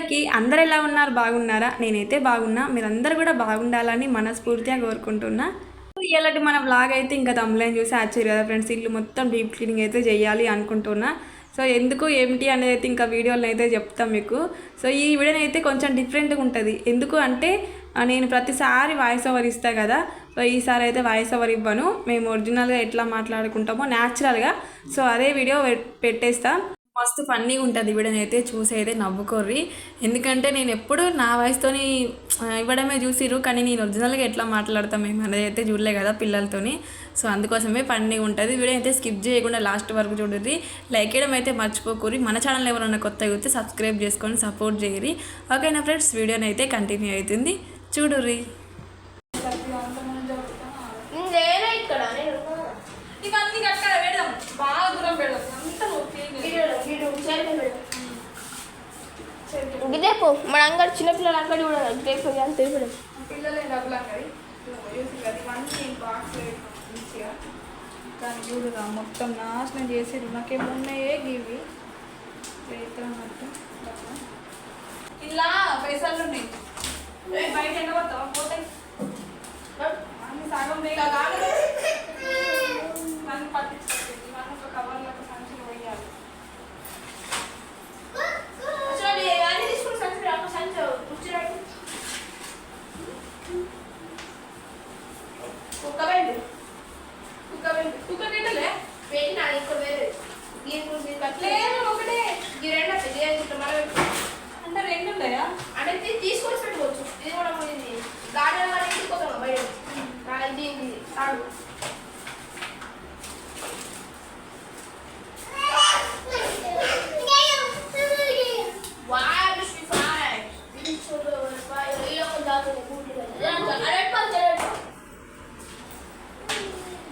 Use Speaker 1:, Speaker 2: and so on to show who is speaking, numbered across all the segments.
Speaker 1: అందరికీ అందరు ఎలా ఉన్నారు? బాగున్నారా? నేనైతే బాగున్నా. మీరందరూ కూడా బాగుండాలని మనస్ఫూర్తిగా కోరుకుంటున్నా. ఇలాంటి మన బ్లాగ్ అయితే ఇంకా తమ్ములని చూసి ఆశ్చర్య కదా ఫ్రెండ్స్? ఇల్లు మొత్తం డీప్ క్లీనింగ్ అయితే చేయాలి అనుకుంటున్నా. సో ఎందుకు ఏమిటి అనేది అయితే ఇంకా వీడియోలను అయితే చెప్తాం మీకు. సో ఈ వీడియోని అయితే కొంచెం డిఫరెంట్గా ఉంటుంది. ఎందుకు అంటే నేను ప్రతిసారి వాయిస్ ఓవర్ ఇస్తా కదా. సో ఈసారి అయితే వాయిస్ ఓవర్ ఇవ్వను. మేము ఒరిజినల్గా ఎట్లా మాట్లాడుకుంటామో న్యాచురల్గా సో అదే వీడియో పెట్టేస్తాం పెట్టేస్తా. మస్తు ఫన్నీగా ఉంటుంది వీడియోని అయితే చూసి అయితే నవ్వుకోర్రి. ఎందుకంటే నేను ఎప్పుడు నా వాయిస్తోని ఇవ్వడమే చూసిరు కానీ నేను ఒరిజినల్గా ఎట్లా మాట్లాడతాం మేము అనేది అయితే చూడలే కదా పిల్లలతోని. సో అందుకోసమే ఫన్నీగా ఉంటుంది. వీడియో అయితే స్కిప్ చేయకుండా లాస్ట్ వరకు చూడరి లైక్ చేయడం అయితే మర్చిపోకూరి మన ఛానల్ ఎవరైనా కొత్తగా అయితే సబ్స్క్రైబ్ చేసుకొని సపోర్ట్ చేయరి ఓకేనా ఫ్రెండ్స్ వీడియోని అయితే కంటిన్యూ అవుతుంది చూడుర్రి
Speaker 2: నేనే ఇక్కడ నేను
Speaker 1: ఇవన్నీ కట్టాలి పెడదాం బాగా దూరం పెడదాం అంతా
Speaker 2: గిదేపు మన అంగడి చిన్నపిల్లల అంగడి కూడా గిదేపు అని
Speaker 1: పిల్లలే డబ్బులు అన్నది ఇవన్నీ బాక్స్ దాన్ని చూడురా మొత్తం నాశనం చేసి నాకేమో ఉన్నాయే గివి. ఇలా పైసలు ఉన్నాయి. బయట ఎండబడతావా పోతాయి అన్ని సగం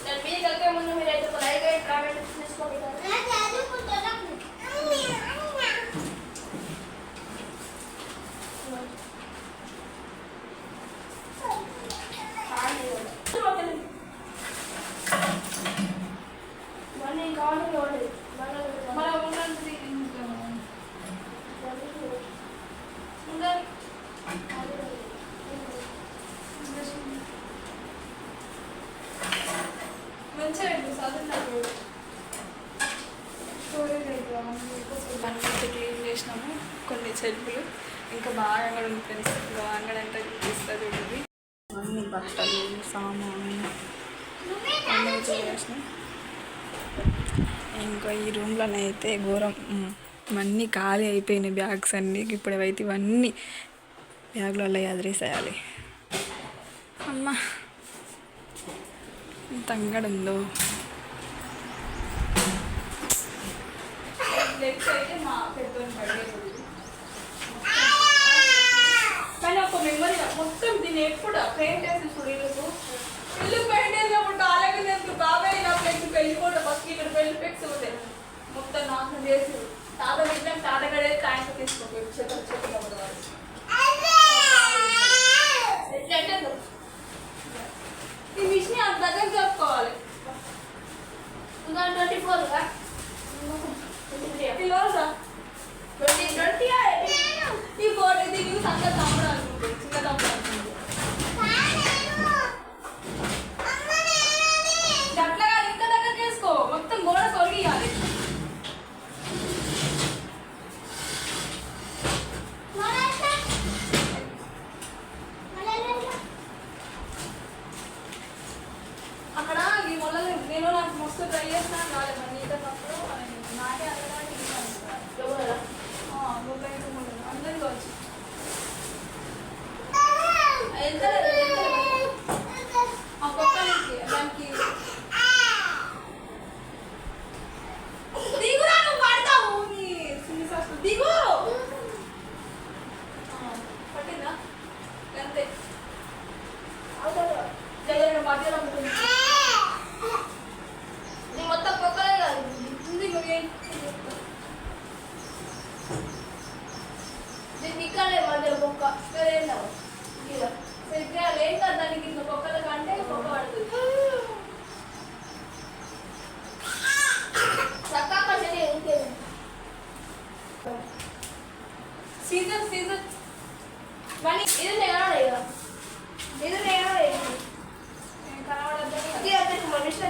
Speaker 1: సైడ్
Speaker 2: దాని మీద కలిగే ముందు మీరు అయితే ఒక లైక్ అయ్యి కామెంట్ చేసుకోండి మనీ కావాలి కావాలి
Speaker 1: మన ఉన్నది ఉండాలి మంచిగా ఉంటుంది చదువుతారు స్టోరేజ్ అయితే క్లీన్ చేసినాము కొన్ని ఇంకా బాగా అంగడి ఉంది ఫ్రెండ్స్. బాగా అంగడి అంతా చూపిస్తుంది చూడండి. అన్ని బట్టలు సామాను అన్నీ చేసినాయి ఇంకా ఈ రూమ్లోనే అయితే ఘోరం ఇవన్నీ ఖాళీ అయిపోయినాయి బ్యాగ్స్ అన్నీ. ఇప్పుడు అయితే ఇవన్నీ బ్యాగ్లలో అదిరేసేయాలి అమ్మ ఎంత అంగడి అయితే మా పెద్దోని బర్త్డే రోజు కానీ ఒక మెమరీ మొత్తం దీన్ని ఎప్పుడు పెయింట్ వేసి ఇల్లుకు ఇల్లు పెయింట్ వేసినప్పుడు అలాగే నేను బాబాయ్ నా ఫ్రెండ్స్ పెళ్ళిపోతా ఫస్ట్ ఇక్కడ పెళ్ళి పెక్స్ ఉంటాయి మొత్తం నాశనం చేసి తాత పెట్టిన తాత గడే ట్యాంక్ తీసుకోపోయి చెత్త చెత్త ఈ విషయం అంత దగ్గర చెప్పుకోవాలి.
Speaker 2: ట్వంటీ ఫోర్
Speaker 1: రోజా?
Speaker 2: ట్వంటీ ట్వంటీ
Speaker 1: ఈ ఫోటో దిగి సంగ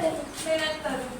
Speaker 3: Merak ettim.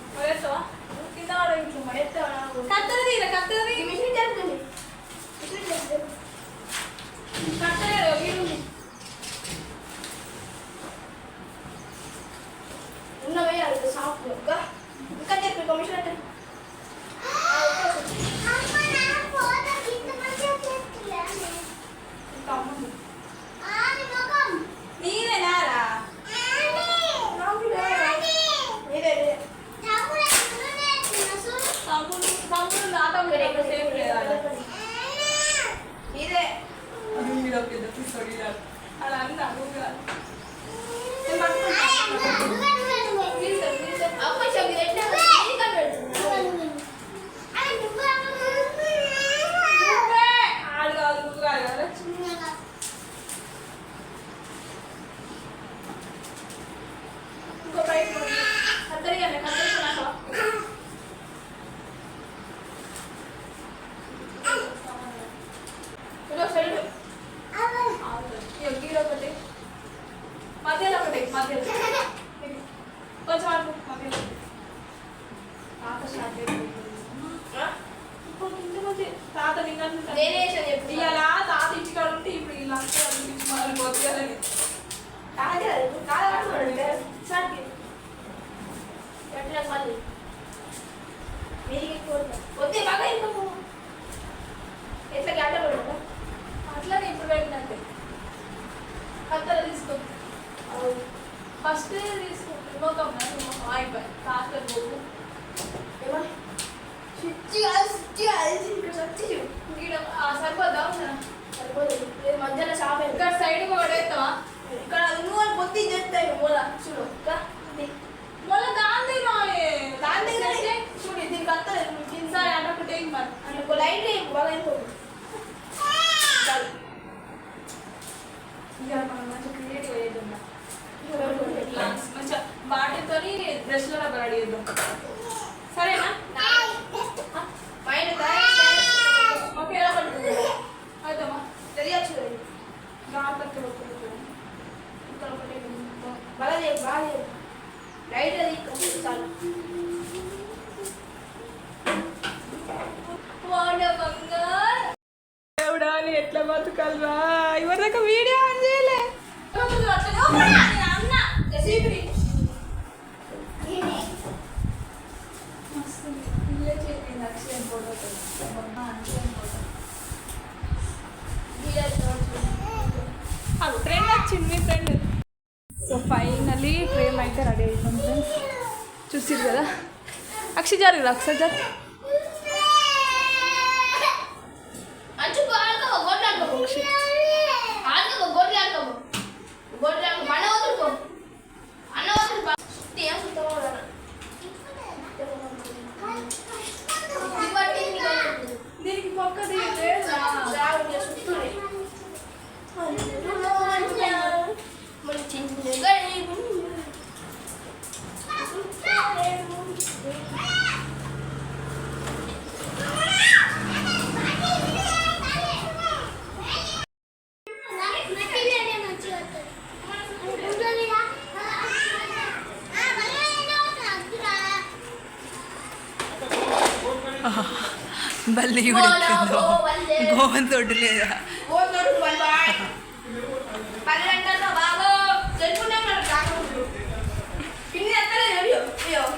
Speaker 3: తాత మంది తాత ఇవాళ తాత ఇంటికాడ ఉంటే ఇప్పుడు ఇలా పొద్దుగాలని
Speaker 2: కాదు కాదు మళ్ళీ వద్దే బాగా ఇంకో ఎట్లా గంట పడదా
Speaker 3: అట్లానే ఇప్పుడు పెట్టినట్టే కత్తెర తీసుకో ఫస్ట్ తీసుకుంటే అయిపోయి తాత
Speaker 2: మధ్యలో షాప్
Speaker 3: ఇక్కడ సైడ్ కూడా వేస్తావా
Speaker 2: ఇక్కడ నువ్వు అని పొత్తి చేస్తాయి మూల. చూడు.
Speaker 3: మళ్ళీ దాంది
Speaker 2: దాని దగ్గర చూడు దీనికి అత్తలేదు కింద
Speaker 3: సరే అటొకటి ఏం మరి.
Speaker 2: అంటే ఒక లైట్ బాగా అయిపోతుంది చాలు.
Speaker 3: ఇక మనం క్రియేటివ్ మంచిగా బ్రష్లో రబ్బర్ చేద్దాం సరేనా
Speaker 2: మైండ్ తయారు
Speaker 3: ఓకే అవుతామా
Speaker 2: తెలియచ్చు కదా.
Speaker 3: గాపత్తి
Speaker 2: ఇక్కడ ఒకటి బాగా చేయ బాగా చేయ లైట్ అది ఇక్కడ చాలు
Speaker 3: వాడ బంగారు దేవుడా నీ ఎట్లా బతుకల్రా ఇవరిదాకా వీడియో ఆన్ చేయలే.
Speaker 2: అన్న
Speaker 3: వచ్చింది మీ ఫ్రెండ్ సో ఫైనలీ ఫ్రేమ్ అయితే రెడీ అయిపోయింది ఫ్రెండ్స్ చూసిరు కదా? అక్షయ్ జరుగు అక్షయ్ జారు?
Speaker 2: ఏం సుత్తమో
Speaker 3: దీనికి పక్కది
Speaker 1: బల్లి ఉడికిందో గోవంతోటి లేదా?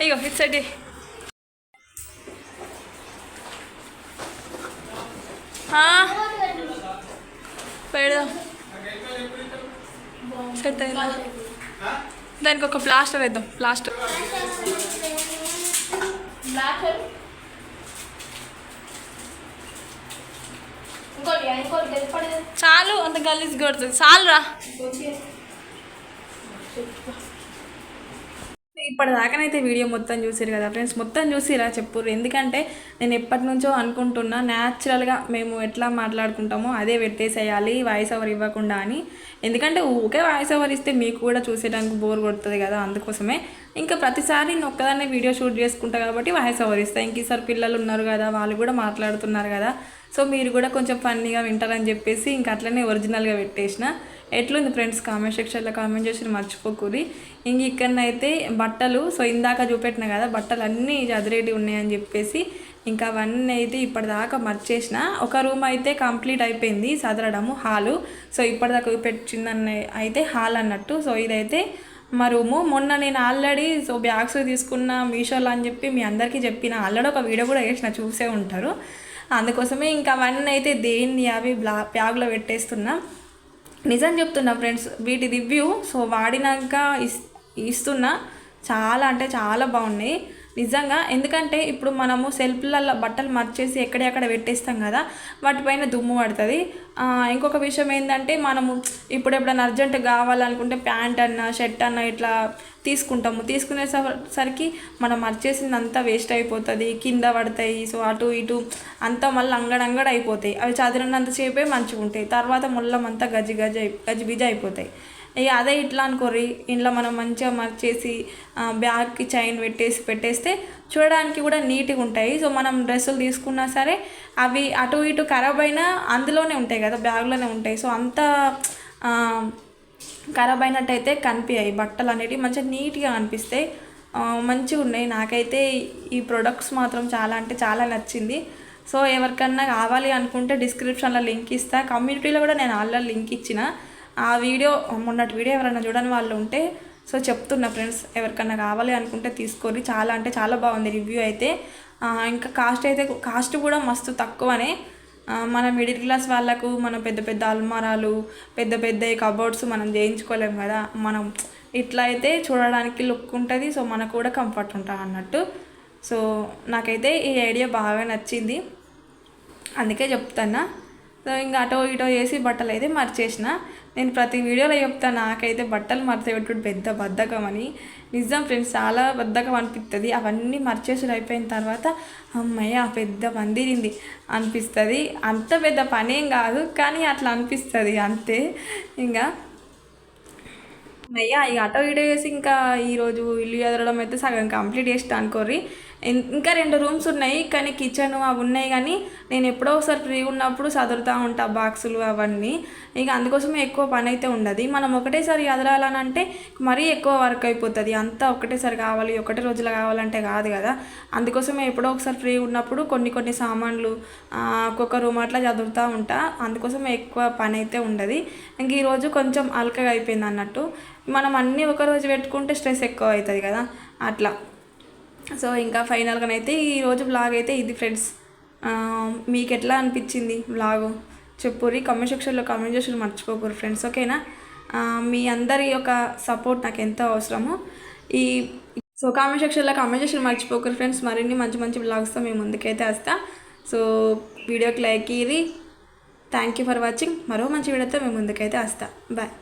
Speaker 3: ఇగో సైడ్ పెడదాం. సెట్ అయిందా దానికి ఒక ప్లాస్టర్ వేద్దాం ప్లాస్టర్. చాలు అంత గలీజ్ కొడుతుంది చాలు రా
Speaker 1: ఇప్పటిదాకానైతే వీడియో మొత్తం చూసిరు కదా ఫ్రెండ్స్ మొత్తం చూసిరా చెప్పుర్రు. ఎందుకంటే నేను ఎప్పటి నుంచో అనుకుంటున్నా న్యాచురల్గా మేము ఎట్లా మాట్లాడుకుంటామో అదే పెట్టేసేయాలి వాయిస్ ఓవర్ ఇవ్వకుండా అని. ఎందుకంటే ఊకే వాయిస్ ఓవర్ ఇస్తే మీకు కూడా చూసేయడానికి బోర్ కొడుతుంది కదా అందుకోసమే. ఇంకా ప్రతిసారి నేను ఒక్కదాన్నే వీడియో షూట్ చేసుకుంటా కాబట్టి వాయిస్ ఓవర్ ఇస్తాను ఇంక ఈసారి పిల్లలు ఉన్నారు కదా వాళ్ళు కూడా మాట్లాడుతున్నారు కదా. సో మీరు కూడా కొంచెం ఫన్నీగా వింటారని చెప్పేసి ఇంకా అట్లనే ఒరిజినల్గా పెట్టేసిన. ఎట్లుంది ఫ్రెండ్స్ కామెంట్ సెక్షన్లో కామెంట్ చేసి మర్చిపోకూరి. ఇంక ఇక్కడనైతే బట్టలు సో ఇందాక చూపెట్టిన కదా బట్టలు అన్నీ చదిరేటి ఉన్నాయని చెప్పేసి ఇంకా అవన్నీ అయితే ఇప్పటిదాకా మర్చేసిన. ఒక రూమ్ అయితే కంప్లీట్ అయిపోయింది సదరడము హాలు. సో ఇప్పటిదాకా పెట్టిందన్న అయితే హాల్ అన్నట్టు. సో ఇదైతే మా రూము. మొన్న నేను ఆల్రెడీ సో బ్యాగ్స్ తీసుకున్న మీషోలో అని చెప్పి మీ అందరికీ చెప్పిన. ఆల్రెడీ ఒక వీడియో కూడా వేసిన చూసే ఉంటారు. అందుకోసమే ఇంకా అవన్నీ అయితే దేన్ని అవి బ్లా బ్యాగ్లో పెట్టేస్తున్నా. నిజం చెప్తున్నా ఫ్రెండ్స్ వీటి రివ్యూ సో వాడినాక ఇస్ ఇస్తున్నా. చాలా అంటే చాలా బాగున్నాయి. నిజంగా ఎందుకంటే ఇప్పుడు మనము సెల్ఫ్లలో బట్టలు మర్చేసి ఎక్కడెక్కడ పెట్టేస్తాం కదా వాటిపైన దుమ్ము పడుతుంది. ఇంకొక విషయం ఏంటంటే మనము ఇప్పుడు ఎప్పుడైనా అర్జెంట్ కావాలనుకుంటే ప్యాంట్ అన్న షర్ట్ అన్న ఇట్లా తీసుకుంటాము. తీసుకునే స- సరికి మనం మర్చేసింది అంతా వేస్ట్ అయిపోతుంది. కింద పడతాయి సో అటు ఇటు అంతా మళ్ళీ అంగడంగడ అయిపోతాయి. అవి చదివినంతసేపే మంచిగా ఉంటాయి తర్వాత మొల్లం అంతా గజి గజి అయి గజిబిజి అయిపోతాయి. ఇక అదే ఇట్లా అనుకోరి ఇంట్లో మనం మంచిగా మర్చేసి చేసి బ్యాగ్కి చైన్ పెట్టేసి పెట్టేస్తే చూడడానికి కూడా నీట్గా ఉంటాయి. సో మనం డ్రెస్సులు తీసుకున్నా సరే అవి అటు ఇటు ఖరాబ్ అయినా అందులోనే ఉంటాయి కదా బ్యాగ్లోనే ఉంటాయి. సో అంత ఖరాబ్ అయినట్టయితే కనిపించాయి బట్టలు అనేవి మంచిగా నీట్గా అనిపిస్తాయి. మంచిగా ఉన్నాయి. నాకైతే ఈ ప్రొడక్ట్స్ మాత్రం చాలా అంటే చాలా నచ్చింది. సో ఎవరికన్నా కావాలి అనుకుంటే డిస్క్రిప్షన్లో లింక్ ఇస్తా. కమ్యూనిటీలో కూడా నేను ఆల్రెడీ లింక్ ఇచ్చిన. ఆ వీడియో మొన్నటి వీడియో ఎవరైనా చూడని వాళ్ళు ఉంటే సో చెప్తున్నా ఫ్రెండ్స్ ఎవరికన్నా కావాలి అనుకుంటే తీసుకోరి చాలా అంటే చాలా బాగుంది రివ్యూ అయితే. ఇంకా కాస్ట్ అయితే కాస్ట్ కూడా మస్తు తక్కువనే. మన మిడిల్ క్లాస్ వాళ్ళకు మనం పెద్ద పెద్ద అల్మారాలు పెద్ద పెద్ద కబోర్డ్స్ మనం చేయించుకోలేం కదా. మనం ఇట్లా అయితే చూడడానికి లుక్ ఉంటుంది సో మనకు కూడా కంఫర్ట్ ఉంటుంది అన్నట్టు. సో నాకైతే ఈ ఐడియా బాగా నచ్చింది. అందుకే చెప్తాను సో ఇంకా అటో ఇటో చేసి బట్టలు అయితే మర్చేసిన. నేను ప్రతి వీడియోలో చెప్తాను నాకైతే బట్టలు మర్చిపెట్టుడు పెద్ద బద్ధకం అని. నిజం ఫ్రెండ్స్ చాలా బద్ధకం అనిపిస్తుంది అవన్నీ మర్చేసుడు అయిపోయిన తర్వాత అమ్మయ్య పెద్ద పందిరింది అనిపిస్తుంది. అంత పెద్ద పనేం కాదు కానీ అట్లా అనిపిస్తుంది అంతే. ఇంకా అయ్యా ఇక అటో ఇటో చేసి ఇంకా ఈరోజు ఇల్లు ఎదరడం అయితే సగం కంప్లీట్ చేస్తా అనుకోర్రి. ఇంకా రెండు రూమ్స్ ఉన్నాయి కానీ కిచెన్ అవి ఉన్నాయి కానీ నేను ఎప్పుడో ఒకసారి ఫ్రీ ఉన్నప్పుడు చదువుతూ ఉంటా బాక్సులు అవన్నీ. ఇక అందుకోసమే ఎక్కువ పని అయితే ఉండదు. మనం ఒకటేసారి చదరాలని అంటే మరీ ఎక్కువ వర్క్ అయిపోతుంది. అంతా ఒకటేసారి కావాలి ఒకటే రోజులో కావాలంటే కాదు కదా. అందుకోసమే ఎప్పుడో ఒకసారి ఫ్రీ ఉన్నప్పుడు కొన్ని కొన్ని సామాన్లు ఒక్కొక్క రూమ్ అట్లా చదువుతూ ఉంటా. అందుకోసమే ఎక్కువ పని అయితే ఉండదు. ఇంక ఈరోజు కొంచెం అల్కగా అయిపోయింది అన్నట్టు. మనం అన్నీ ఒకరోజు పెట్టుకుంటే స్ట్రెస్ ఎక్కువ అవుతుంది కదా. అట్లా. సో ఇంకా ఫైనల్గానైతే ఈరోజు బ్లాగ్ అయితే ఇది ఫ్రెండ్స్. మీకు ఎట్లా అనిపించింది బ్లాగు చెప్పుర్రి కామెంట్ సెక్షన్లో కామెంట్ చేసి మర్చిపోకూరు ఫ్రెండ్స్ ఓకేనా? మీ అందరి యొక్క సపోర్ట్ నాకు ఎంతో అవసరమో ఈ సో కామెంట్ సెక్షన్లో కామెంట్ చేసి మర్చిపోకూరు ఫ్రెండ్స్. మరిన్ని మంచి మంచి బ్లాగ్స్తో మేము ముందుకైతే వస్తా. సో వీడియోకి లైక్ ఇది థ్యాంక్ యూ ఫర్ వాచింగ్ మరో మంచి వీడియోతో మేము ముందుకైతే వస్తా. బాయ్